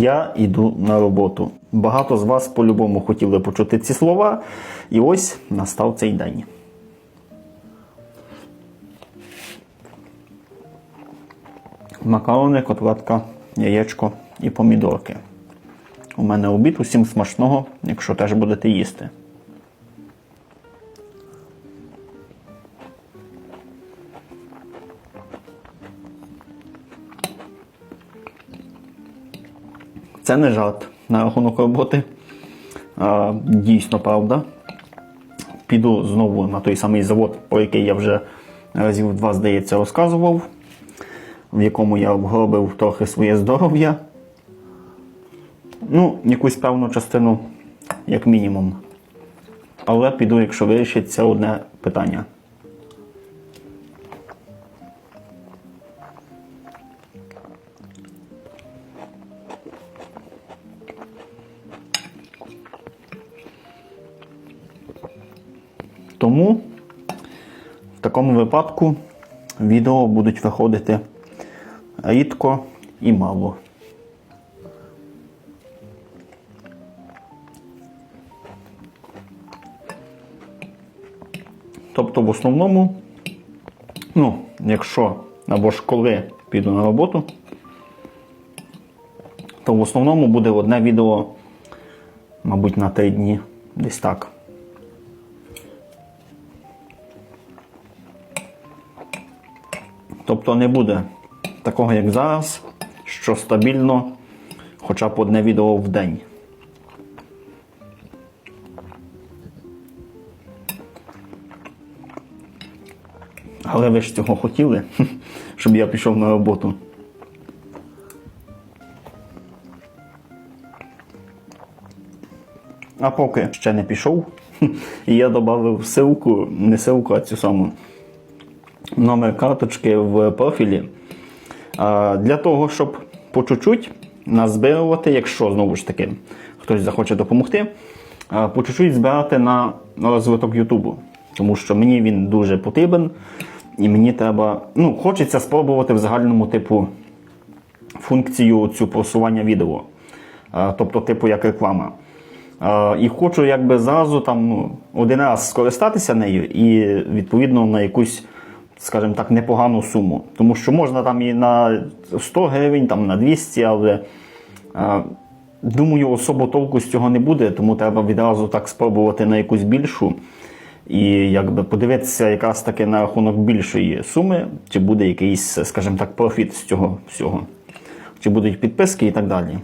Я йду на роботу. Багато з вас по-любому хотіли почути ці слова, і ось настав цей день. Макарони, котлетка, яєчко і помідорки. У мене обід усім смачного, якщо теж будете їсти. Це не жарт на рахунок роботи. А, дійсно правда. Піду знову на той самий завод, про який я вже разів два, здається, розказував, в якому я обгробив трохи своє здоров'я. Ну, якусь певну частину, як мінімум. Але піду, якщо вирішиться одне питання. Тому в такому випадку відео будуть виходити рідко і мало. Тобто, в основному, ну, якщо або ж коли піду на роботу, то в основному буде одне відео, мабуть, на три дні, десь так. Тобто не буде такого, як зараз, що стабільно хоча б одне відео в день. Але ви ж цього хотіли, щоб я пішов на роботу. А поки ще не пішов, і я додав ссылку, не ссылку, а цю саму номер карточки в профілі. Для того, щоб по чуть-чуть назбирувати, якщо знову ж таки хтось захоче допомогти, по чуть-чуть збирати на розвиток Ютубу. Тому що мені він дуже потрібен, і мені треба. Ну, хочеться спробувати в загальному типу функцію цю просування відео. Тобто, типу, як реклама. І хочу якби зразу там ну, один раз скористатися нею і відповідно на якусь, скажімо так, непогану суму. Тому що можна там і на 100 гривень, там на 200, але думаю, особо толку з цього не буде, тому треба відразу так спробувати на якусь більшу. І якби подивитися якраз таки на рахунок більшої суми, чи буде якийсь, скажімо так, профіт з цього всього, чи будуть підписки і так далі.